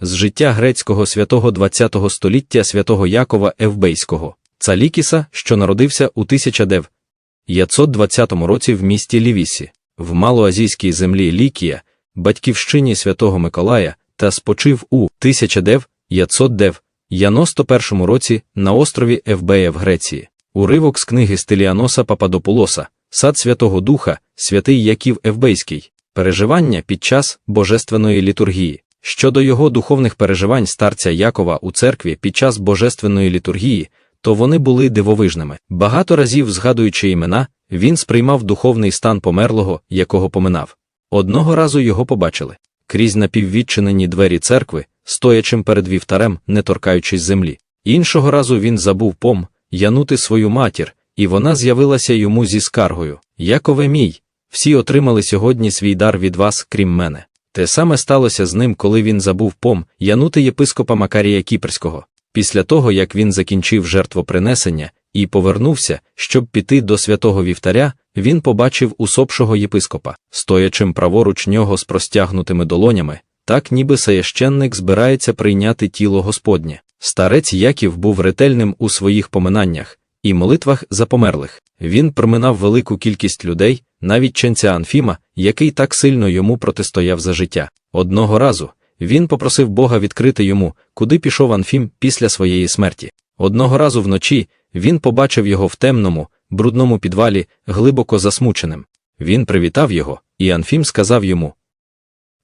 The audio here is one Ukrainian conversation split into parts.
З життя грецького святого ХХ століття святого Якова Евбейського, Цалікіса, що народився у 1920 році в місті Лівісі, в малоазійській землі Лікія, батьківщині святого Миколая, та спочив у 1991 році на острові Евбея в Греції. Уривок з книги Стиліаноса Пападопулоса Сад Святого Духа, святий Яків Евбейський, переживання під час божественної літургії. Щодо його духовних переживань старця Якова у церкві під час божественної літургії, то вони були дивовижними. Багато разів, згадуючи імена, він сприймав духовний стан померлого, якого поминав. Одного разу його побачили крізь напіввідчинені двері церкви, стоячим перед вівтарем, не торкаючись землі. Іншого разу він забув пом, янути свою матір, і вона з'явилася йому зі скаргою Якове мій, всі отримали сьогодні свій дар від вас, крім мене. Те саме сталося з ним, коли він забув пом янути єпископа Макарія Кіпрського. Після того, як він закінчив жертвопринесення і повернувся, щоб піти до святого вівтаря, він побачив усопшого єпископа, стоячим праворуч нього з простягнутими долонями, так ніби священник збирається прийняти тіло Господнє. Старець Яків був ретельним у своїх поминаннях і молитвах за померлих. Він проминав велику кількість людей, навіть ченця Анфіма, який так сильно йому протистояв за життя. Одного разу він попросив Бога відкрити йому, куди пішов Анфім після своєї смерті. Одного разу вночі він побачив його в темному, брудному підвалі, глибоко засмученим. Він привітав його, і Анфім сказав йому: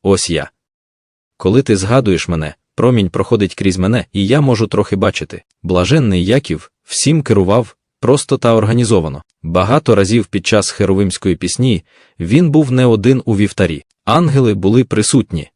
Ось я. Коли ти згадуєш мене, промінь проходить крізь мене, і я можу трохи бачити. Блаженний Яків всім керував просто та організовано. Багато разів під час херовимської пісні він був не один у вівтарі. Ангели були присутні.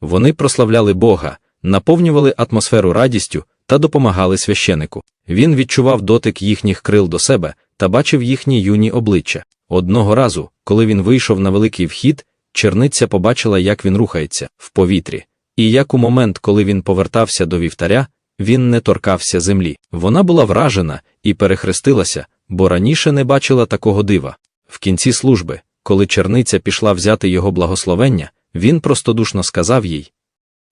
Вони прославляли Бога, наповнювали атмосферу радістю та допомагали священику. Він відчував дотик їхніх крил до себе та бачив їхні юні обличчя. Одного разу, коли він вийшов на великий вхід, черниця побачила, як він рухається в повітрі, і як у момент, коли він повертався до вівтаря, він не торкався землі. Вона була вражена і перехрестилася, бо раніше не бачила такого дива. В кінці служби, коли черниця пішла взяти його благословення, він простодушно сказав їй: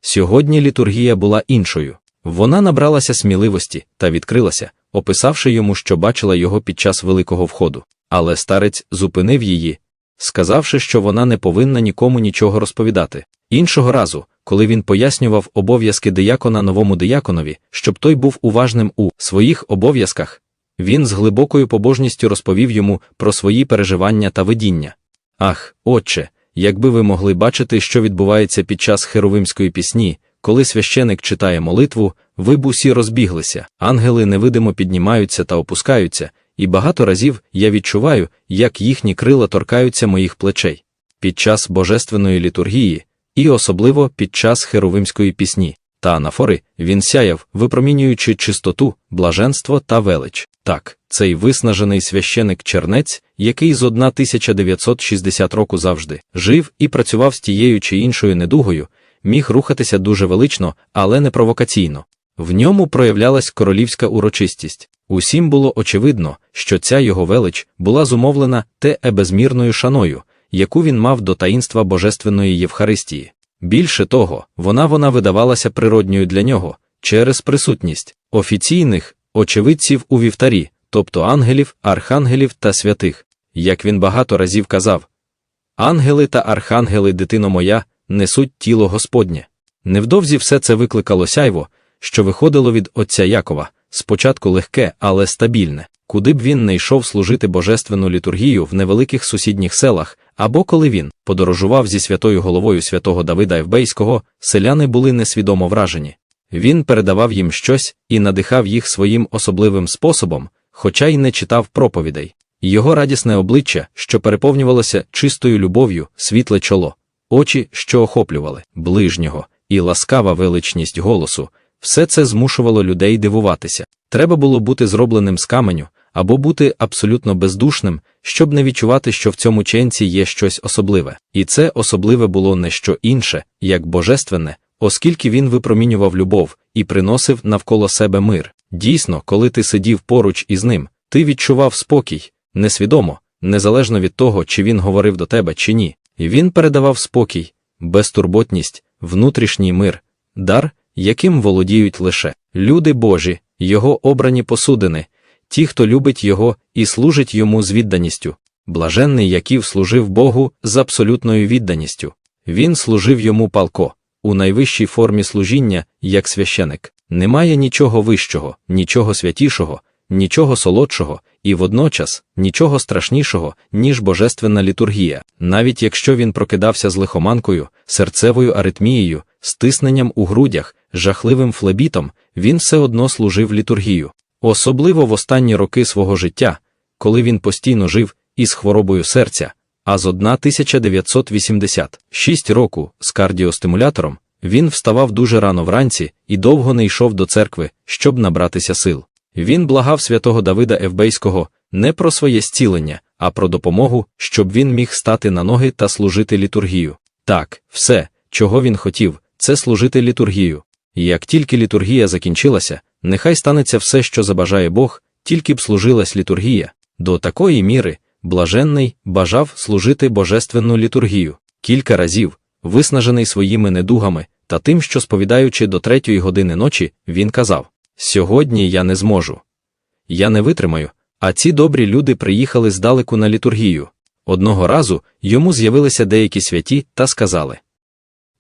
Сьогодні літургія була іншою. Вона набралася сміливості та відкрилася, описавши йому, що бачила його під час великого входу. Але старець зупинив її, сказавши, що вона не повинна нікому нічого розповідати. Іншого разу, коли він пояснював обов'язки диякона новому дияконові, щоб той був уважним у своїх обов'язках, він з глибокою побожністю розповів йому про свої переживання та видіння. Ах, отче, якби ви могли бачити, що відбувається під час херовимської пісні, коли священик читає молитву, ви б усі розбіглися, ангели невидимо піднімаються та опускаються, і багато разів я відчуваю, як їхні крила торкаються моїх плечей. Під час божественної літургії, і особливо під час херовимської пісні та анафори він сяяв, випромінюючи чистоту, блаженство та велич. Так, цей виснажений священик чернець, який з 1960 року завжди жив і працював з тією чи іншою недугою, міг рухатися дуже велично, але не провокаційно. В ньому проявлялась королівська урочистість. Усім було очевидно, що ця його велич була зумовлена те безмірною шаною, яку він мав до таїнства Божественної Євхаристії. Більше того, вона вона видавалася природньою для нього через присутність офіційних очевидців у вівтарі, тобто ангелів, архангелів та святих. Як він багато разів казав, ангели та архангели, дитино моя, несуть тіло Господнє. Невдовзі все це викликало сяйво, що виходило від отця Якова, спочатку легке, але стабільне, куди б він не йшов служити божественну літургію в невеликих сусідніх селах, або коли він подорожував зі святою головою святого Давида Евбейського, селяни були несвідомо вражені. Він передавав їм щось і надихав їх своїм особливим способом, хоча й не читав проповідей. Його радісне обличчя, що переповнювалося чистою любов'ю, світле чоло, очі, що охоплювали ближнього, і ласкава величність голосу, все це змушувало людей дивуватися. Треба було бути зробленим з каменю або бути абсолютно бездушним, щоб не відчувати, що в цьому ченці є щось особливе. І це особливе було не що інше, як божественне, оскільки він випромінював любов і приносив навколо себе мир. Дійсно, коли ти сидів поруч із ним, ти відчував спокій, несвідомо, незалежно від того, чи він говорив до тебе чи ні. І він передавав спокій, безтурботність, внутрішній мир, дар, яким володіють лише люди Божі, його обрані посудини, ті, хто любить його і служить йому з відданістю. Блаженний Яків служив Богу з абсолютною відданістю. Він служив йому палко, у найвищій формі служіння, як священик. Немає нічого вищого, нічого святішого, нічого солодшого і водночас нічого страшнішого, ніж божественна літургія, навіть якщо він прокидався з лихоманкою, серцевою аритмією, стисненням у грудях, жахливим флебітом, він все одно служив літургію. Особливо в останні роки свого життя, коли він постійно жив із хворобою серця, а з 1986 року з кардіостимулятором він вставав дуже рано вранці і довго не йшов до церкви, щоб набратися сил. Він благав святого Давида Евбейського не про своє зцілення, а про допомогу, щоб він міг стати на ноги та служити літургію. Так, все, чого він хотів, це служити літургію. І як тільки літургія закінчилася, нехай станеться все, що забажає Бог, тільки б служилась літургія. До такої міри блаженний бажав служити божественну літургію. Кілька разів, виснажений своїми недугами та тим, що сповідаючи до третьої години ночі, він казав: Сьогодні я не зможу. Я не витримаю, а ці добрі люди приїхали здалеку на літургію. Одного разу йому з'явилися деякі святі та сказали: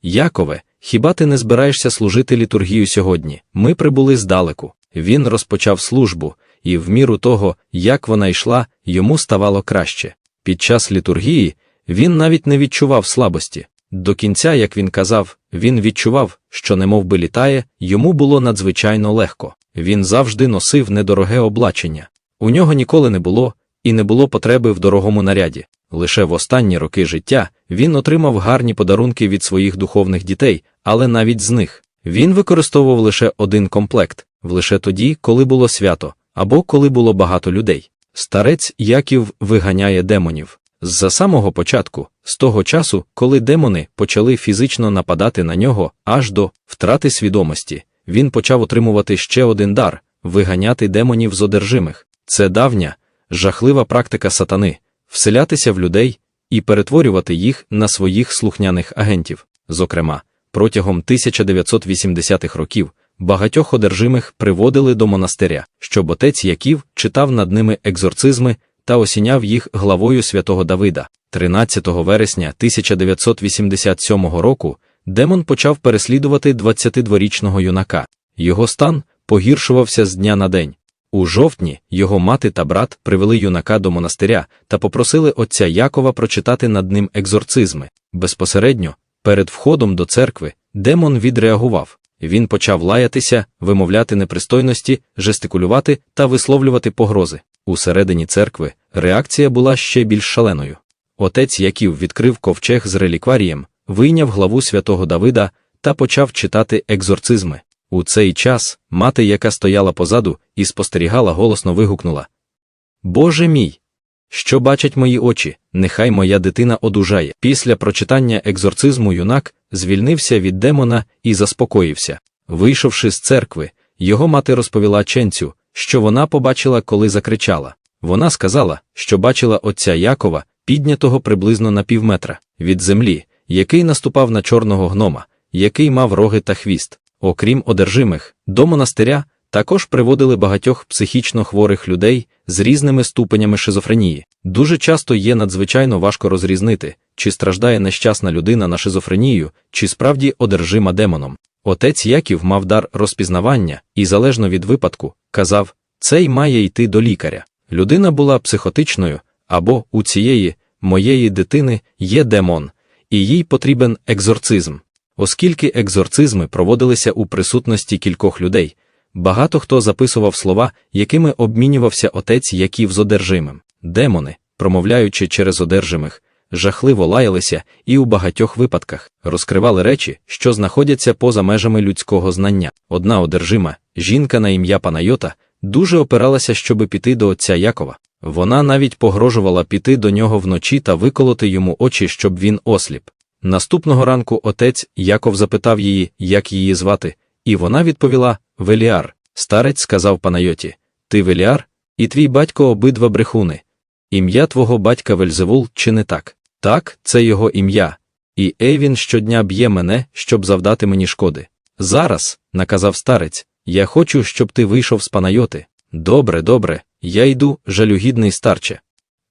Якове, хіба ти не збираєшся служити літургію сьогодні? Ми прибули здалеку. Він розпочав службу, і в міру того, як вона йшла, йому ставало краще. Під час літургії він навіть не відчував слабості. До кінця, як він казав, він відчував, що немов би літає, йому було надзвичайно легко. Він завжди носив недороге облачення. У нього ніколи не було і не було потреби в дорогому наряді. Лише в останні роки життя він отримав гарні подарунки від своїх духовних дітей, але навіть з них він використовував лише один комплект, лише тоді, коли було свято, або коли було багато людей. Старець Яків виганяє демонів. З-за самого початку, з того часу, коли демони почали фізично нападати на нього аж до втрати свідомості, він почав отримувати ще один дар виганяти демонів з одержимих. Це давня, жахлива практика сатани вселятися в людей і перетворювати їх на своїх слухняних агентів. Зокрема, протягом 1980-х років багатьох одержимих приводили до монастиря, щоб отець Яків читав над ними екзорцизми та осіняв їх главою святого Давида. 13 вересня 1987 року демон почав переслідувати 22-річного юнака. Його стан погіршувався з дня на день. У жовтні його мати та брат привели юнака до монастиря та попросили отця Якова прочитати над ним екзорцизми. Безпосередньо, перед входом до церкви, демон відреагував. Він почав лаятися, вимовляти непристойності, жестикулювати та висловлювати погрози. Усередині церкви реакція була ще більш шаленою. Отець Яків відкрив ковчег з релікварієм, вийняв главу святого Давида та почав читати екзорцизми. У цей час мати, яка стояла позаду і спостерігала, голосно вигукнула Боже мій! Що бачать мої очі, нехай моя дитина одужає. Після прочитання екзорцизму юнак звільнився від демона і заспокоївся. Вийшовши з церкви, його мати розповіла ченцю, що вона побачила, коли закричала. Вона сказала, що бачила отця Якова, піднятого приблизно на півметра від землі, який наступав на чорного гнома, який мав роги та хвіст. Окрім одержимих, до монастиря також приводили багатьох психічно хворих людей з різними ступенями шизофренії. Дуже часто є надзвичайно важко розрізнити, чи страждає нещасна людина на шизофренію, чи справді одержима демоном. Отець Яків мав дар розпізнавання і, залежно від випадку, казав, цей має йти до лікаря. Людина була психотичною, або у цієї моєї дитини є демон, і їй потрібен екзорцизм. Оскільки екзорцизми проводилися у присутності кількох людей, багато хто записував слова, якими обмінювався отець Яків з одержимим. Демони, промовляючи через одержимих, жахливо лаялися і у багатьох випадках розкривали речі, що знаходяться поза межами людського знання. Одна одержима, жінка на ім'я Панайота, дуже опиралася, щоби піти до отця Якова. Вона навіть погрожувала піти до нього вночі та виколоти йому очі, щоб він осліп. Наступного ранку отець Яков запитав її, як її звати, і вона відповіла Веліар. Старець сказав Панайоті Ти Веліар, і твій батько обидва брехуни. Ім'я твого батька Вельзевул, чи не так? Так, це його ім'я. І ей він щодня б'є мене, щоб завдати мені шкоди. Зараз, наказав старець, я хочу, щоб ти вийшов з панайоти. Добре, добре, я йду, жалюгідний старче.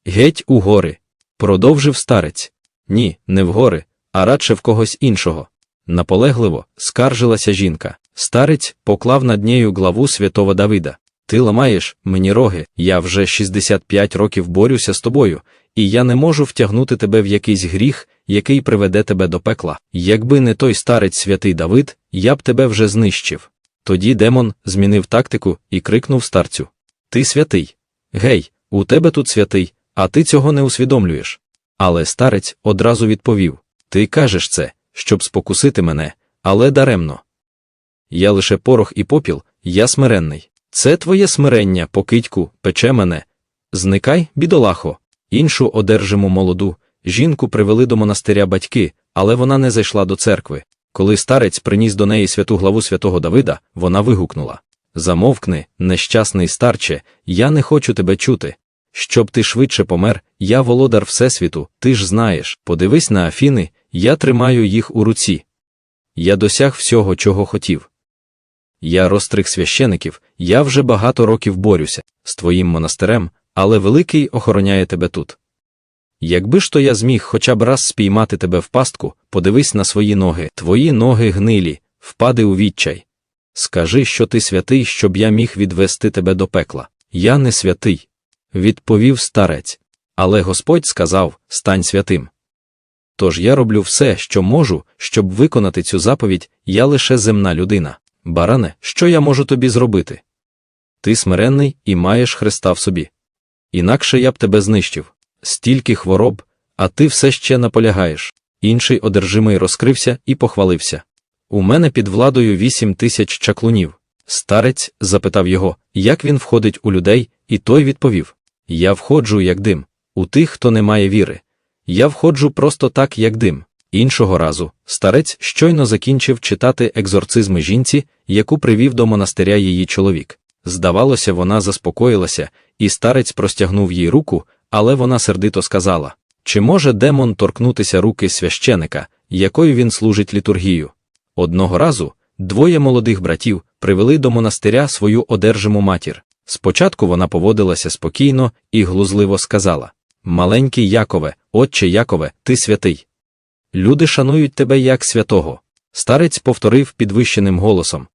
Геть у гори. Продовжив старець. Ні, не в гори, а радше в когось іншого. Наполегливо скаржилася жінка. Старець поклав над нею главу святого Давида. Ти ламаєш мені роги, я вже 65 років борюся з тобою, і я не можу втягнути тебе в якийсь гріх, який приведе тебе до пекла. Якби не той старець святий Давид, я б тебе вже знищив. Тоді демон змінив тактику і крикнув старцю: Ти святий. Гей, у тебе тут святий, а ти цього не усвідомлюєш. Але старець одразу відповів: Ти кажеш це, щоб спокусити мене, але даремно. Я лише порох і попіл, я смиренний. Це твоє смирення, покидьку, пече мене. Зникай, бідолахо. Іншу одержиму молоду. Жінку привели до монастиря батьки, але вона не зайшла до церкви. Коли старець приніс до неї святу главу святого Давида, вона вигукнула: Замовкни, нещасний старче, я не хочу тебе чути. Щоб ти швидше помер, я володар Всесвіту, ти ж знаєш, подивись на Афіни, я тримаю їх у руці. Я досяг всього, чого хотів. Я розстриг священиків, я вже багато років борюся з твоїм монастирем, але великий охороняє тебе тут. Якби ж то я зміг хоча б раз спіймати тебе в пастку, подивись на свої ноги, твої ноги гнилі, впади у відчай. Скажи, що ти святий, щоб я міг відвести тебе до пекла. Я не святий, відповів старець. Але Господь сказав стань святим. Тож я роблю все, що можу, щоб виконати цю заповідь, я лише земна людина. Баране, що я можу тобі зробити? Ти смиренний і маєш Христа в собі. Інакше я б тебе знищив. Стільки хвороб, а ти все ще наполягаєш. Інший одержимий розкрився і похвалився. У мене під владою вісім тисяч чаклунів. Старець запитав його, як він входить у людей, і той відповів: Я входжу, як дим, у тих, хто не має віри. Я входжу просто так, як дим. Іншого разу старець щойно закінчив читати екзорцизми жінці, яку привів до монастиря її чоловік. Здавалося, вона заспокоїлася, і старець простягнув їй руку, але вона сердито сказала: Чи може демон торкнутися руки священика, якою він служить літургію? Одного разу двоє молодих братів привели до монастиря свою одержиму матір. Спочатку вона поводилася спокійно і глузливо сказала: Маленький Якове, отче Якове, ти святий. Люди шанують тебе як святого. Старець повторив підвищеним голосом: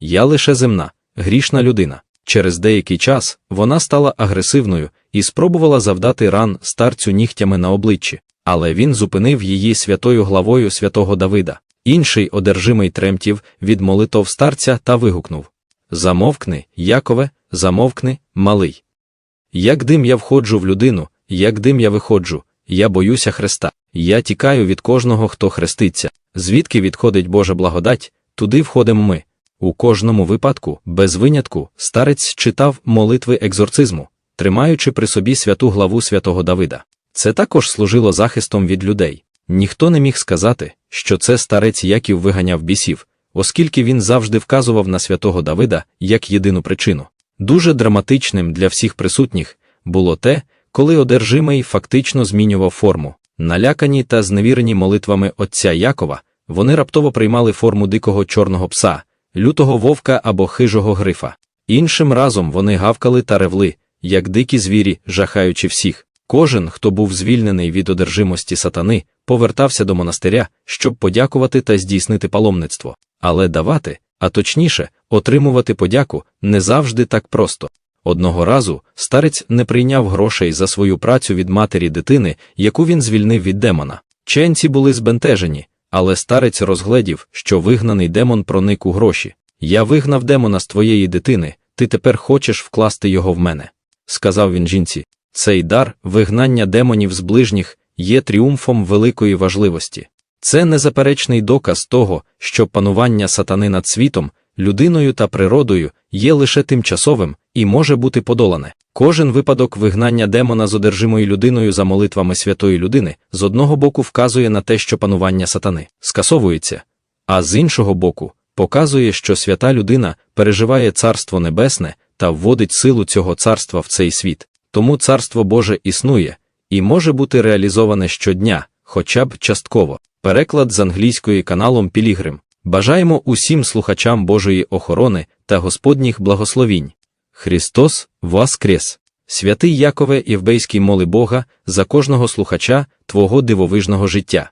Я лише земна, грішна людина. Через деякий час вона стала агресивною і спробувала завдати ран старцю нігтями на обличчі, але він зупинив її святою главою святого Давида. Інший одержимий тремтів від молитов старця та вигукнув: Замовкни, Якове, замовкни, малий. Як дим я входжу в людину, як дим я виходжу, я боюся Христа. Я тікаю від кожного, хто хреститься. Звідки відходить Божа благодать, туди входимо ми. У кожному випадку, без винятку, старець читав молитви екзорцизму, тримаючи при собі святу главу святого Давида. Це також служило захистом від людей. Ніхто не міг сказати, що це старець Яків виганяв бісів, оскільки він завжди вказував на святого Давида як єдину причину. Дуже драматичним для всіх присутніх було те, коли одержимий фактично змінював форму. Налякані та зневірені молитвами отця Якова, вони раптово приймали форму дикого чорного пса, лютого вовка або хижого грифа. Іншим разом вони гавкали та ревли, як дикі звірі, жахаючи всіх. Кожен, хто був звільнений від одержимості сатани, повертався до монастиря, щоб подякувати та здійснити паломництво. Але давати, а точніше, отримувати подяку не завжди так просто. Одного разу старець не прийняв грошей за свою працю від матері дитини, яку він звільнив від демона. Ченці були збентежені, але старець розгледів, що вигнаний демон проник у гроші. Я вигнав демона з твоєї дитини, ти тепер хочеш вкласти його в мене. Сказав він жінці. Цей дар, вигнання демонів з ближніх, є тріумфом великої важливості. Це незаперечний доказ того, що панування сатани над світом, людиною та природою є лише тимчасовим і може бути подолане. Кожен випадок вигнання демона з одержимою людиною за молитвами святої людини з одного боку вказує на те, що панування сатани скасовується, а з іншого боку показує, що свята людина переживає царство небесне та вводить силу цього царства в цей світ. Тому царство Боже існує і може бути реалізоване щодня, хоча б частково. Переклад з англійської каналом Пілігрим. Бажаємо усім слухачам Божої охорони та Господніх благословінь. Христос Воскрес! Святий Якове Євбейський моли Бога за кожного слухача Твого дивовижного життя.